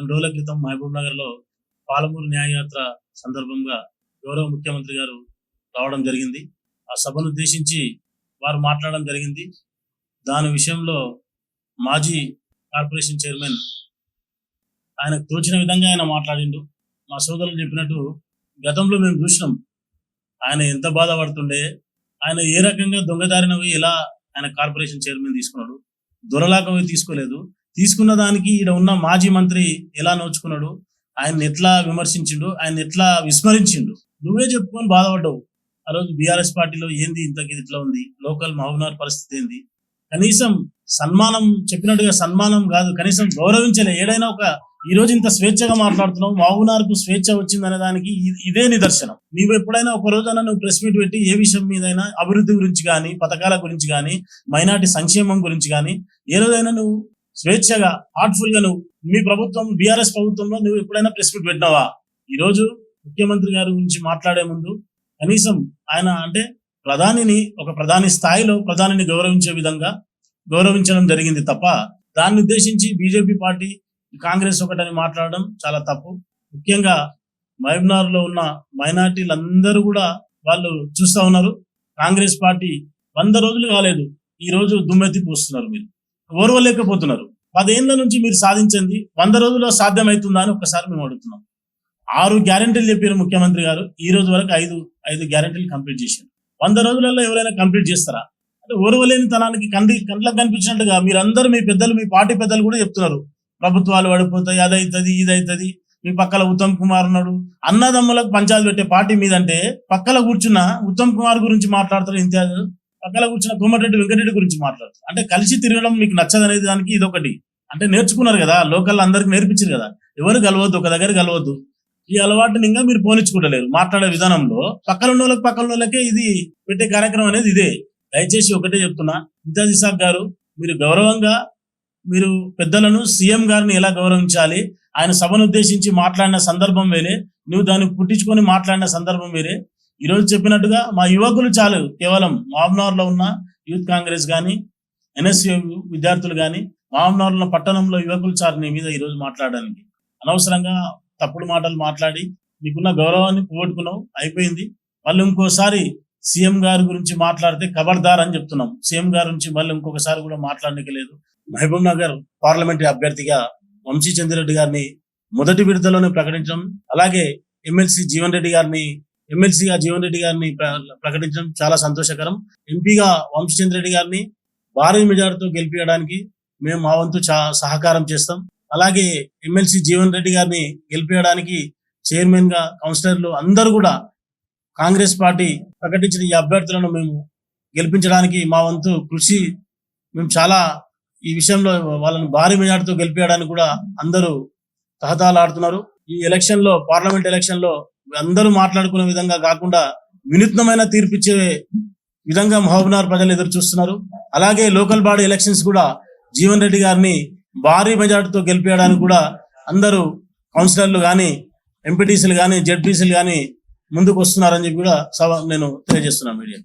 రెండు రోజుల క్రితం మహబూబ్ నగర్లో పాలమూరు న్యాయయాత్ర సందర్భంగా గౌరవ ముఖ్యమంత్రి గారు రావడం జరిగింది. ఆ సభను ఉద్దేశించి వారు మాట్లాడడం జరిగింది. దాని విషయంలో మాజీ కార్పొరేషన్ చైర్మన్ ఆయనకు తోచిన విధంగా ఆయన మాట్లాడిండు. మా సోదరులు చెప్పినట్టు గతంలో మేము చూసినాం. ఆయన ఎంత బాధపడుతుండే ఆయన ఏ రకంగా దొంగదారిన పోయి ఎలా ఆయన కార్పొరేషన్ చైర్మన్ తీసుకున్నాడు దొరలాక పోయి తీసుకోలేదు తీసుకున్న దానికి ఈడ ఉన్న మాజీ మంత్రి ఎలా నోచుకున్నాడు? ఆయన ఎట్లా విమర్శించిండు? ఆయన ఎట్లా విస్మరించిండు? నువ్వే చెప్పుకొని బాధపడ్డావు. ఆ రోజు బీఆర్ఎస్ పార్టీలో ఏంది ఇంతకి ఇట్లా ఉంది? లోకల్ మహబూబ్నగర్ పరిస్థితి ఏంది? కనీసం సన్మానం చెప్పినట్టుగా సన్మానం కాదు కనీసం గౌరవించలే. ఏడైనా ఒక ఈ రోజు ఇంత స్వేచ్ఛగా మాట్లాడుతున్నావు మావునార్కు స్వేచ్ఛ వచ్చిందనే దానికి ఇదే నిదర్శనం. నీవు ఎప్పుడైనా ఒక రోజైనా నువ్వు ప్రెస్ మీట్ పెట్టి ఏ విషయం మీదైనా అభివృద్ధి గురించి కానీ పథకాల గురించి కానీ మైనార్టీ సంక్షేమం గురించి కానీ ఏ రోజైనా నువ్వు స్వేచ్ఛగా హార్ట్ఫుల్గా నువ్వు మీ ప్రభుత్వం బీఆర్ఎస్ ప్రభుత్వంలో నువ్వు ఎప్పుడైనా ప్రెస్ మీట్ పెట్టినావా? ఈ రోజు ముఖ్యమంత్రి గారి గురించి మాట్లాడే ముందు కనీసం ఆయన అంటే ప్రధానిని ఒక ప్రధాని స్థాయిలో ప్రధానిని గౌరవించే విధంగా గౌరవించడం జరిగింది తప్ప దాన్ని ఉద్దేశించి బీజేపీ పార్టీ కాంగ్రెస్ ఒకటని మాట్లాడడం చాలా తప్పు. ముఖ్యంగా మహబూబ్నగర్లో ఉన్న మైనార్టీలందరూ కూడా వాళ్ళు చూస్తా ఉన్నారు. కాంగ్రెస్ పార్టీ వంద రోజులు కాలేదు. ఈ రోజు దుమ్మెత్తి పోస్తున్నారు మీరు. ఓర్వలేకపోతున్నారు. పదేళ్ళ నుంచి మీరు సాధించింది వంద రోజుల్లో సాధ్యమవుతుందా అని ఒక్కసారి మేము అడుగుతున్నాం. ఆరు గ్యారెంటీలు చెప్పారు ముఖ్యమంత్రి గారు. ఈ రోజు వరకు ఐదు ఐదు గ్యారెంటీలు కంప్లీట్ చేశారు. వంద రోజులలో ఎవరైనా కంప్లీట్ చేస్తారా? అంటే ఓర్వలేని తనానికి కండి కండ్లకు కనిపించినట్టుగా మీరందరూ మీ పెద్దలు మీ పార్టీ పెద్దలు కూడా చెప్తున్నారు. ప్రభుత్వాలు పడిపోతాయి అదైతుంది ఇదైతుంది. మీ పక్కల ఉత్తమ్ కుమార్ ఉన్నాడు. అన్నదమ్ములకు పంచాయతీ పెట్టే పార్టీ మీదంటే పక్కల కూర్చున్న ఉత్తమ్ కుమార్ గురించి మాట్లాడతారు ఇంతియాజ్ పక్కన కూర్చున్న కోమటిరెడ్డి వెంకటరెడ్డి గురించి మాట్లాడతారు అంటే కలిసి తిరగడం మీకు నచ్చదనేది దానికి ఇదొకటి. అంటే నేర్చుకున్నారు కదా లోకల్ అందరికి నేర్పించారు కదా. ఎవరు కలవద్దు ఒక దగ్గర కలవద్దు ఈ అలవాటుని ఇంకా మీరు పోనించుకుంటలేరు మాట్లాడే విధానంలో పక్కన ఉన్న వాళ్ళకి పక్కన వాళ్ళకే ఇది పెట్టే కార్యక్రమం అనేది ఇదే. దయచేసి ఒకటే చెప్తున్నా. ఇంతాజ్ ఇసాక్ గారు మీరు గౌరవంగా మీరు పెద్దలను సీఎం గారిని ఎలా గౌరవించాలి ఆయన సభను ఉద్దేశించి మాట్లాడిన సందర్భం వేరే నువ్వు దాన్ని పుట్టించుకొని మాట్లాడిన సందర్భం వేరే ఈరోజు చెప్పినట్టుగా మా యువకులు చాలు. కేవలం మామనగర్లో ఉన్న యూత్ కాంగ్రెస్ కానీ ఎన్ఎస్యు విద్యార్థులు కానీ మామ్నార్ ఉన్న పట్టణంలో యువకులు చాలు నీ మీద ఈ రోజు మాట్లాడడానికి. అనవసరంగా తప్పుడు మాటలు మాట్లాడి నీకున్న గౌరవాన్ని పోగొట్టుకున్నావు అయిపోయింది. మళ్ళీ ఇంకోసారి సీఎం గారి గురించి మాట్లాడితే ఖబర్దార్ అని చెప్తున్నాం. సీఎం గారి గురించి మళ్ళీ ఇంకొకసారి కూడా మాట్లాడడానికి లేదు. మహబూబ్ నగర్ పార్లమెంటరీ అభ్యర్థిగా వంశీ చంద్రెడ్డి గారిని మొదటి విడతలోనే ప్రకటించడం అలాగే ఎమ్మెల్సీ జీవన్ రెడ్డి గారిని ఎమ్మెల్సీగా జీవన్ రెడ్డి గారిని ప్ర- ప్రకటించడం చాలా సంతోషకరం. ఎంపీగా వంశీచంద్ర రెడ్డి గారిని భారీ మెజార్టీతో గెలిపించడానికి మేము మా వంతు చా- సహకారం చేస్తాం. అలాగే ఎమ్మెల్సీ జీవన్ రెడ్డి గారిని గెలిపించడానికి చైర్మన్గా కౌన్సిలర్లు అందరూ కూడా కాంగ్రెస్ పార్టీ ప్రకటించిన ఈ అభ్యర్థులను మేము గెలిపించడానికి మా వంతు కృషి. మేము చాలా ఈ విషయంలో వాళ్ళని భారీ మెజార్టీతో గెలిపించడానికి కూడా అందరూ తహతాలాడుతున్నారు. ఈ ఎలక్షన్లో పార్లమెంట్ ఎలక్షన్లో అందరూ మాట్లాడుకునే విధంగా కాకుండా వినూత్నమైన తీర్పిచ్చే విధంగా మహబూబ్నగర్ ప్రజలు ఎదురు చూస్తున్నారు. అలాగే లోకల్ బాడీ ఎలక్షన్స్ కూడా జీవన్ రెడ్డి గారిని భారీ మెజార్టీతో గెలిపేయడానికి కూడా అందరూ కౌన్సిలర్లు కానీ ఎంపీటీసీలు కానీ జెడ్పీసీలు కానీ ముందుకు వస్తున్నారని చెప్పి కూడా సభ నేను తెలియజేస్తున్నాను మీడియా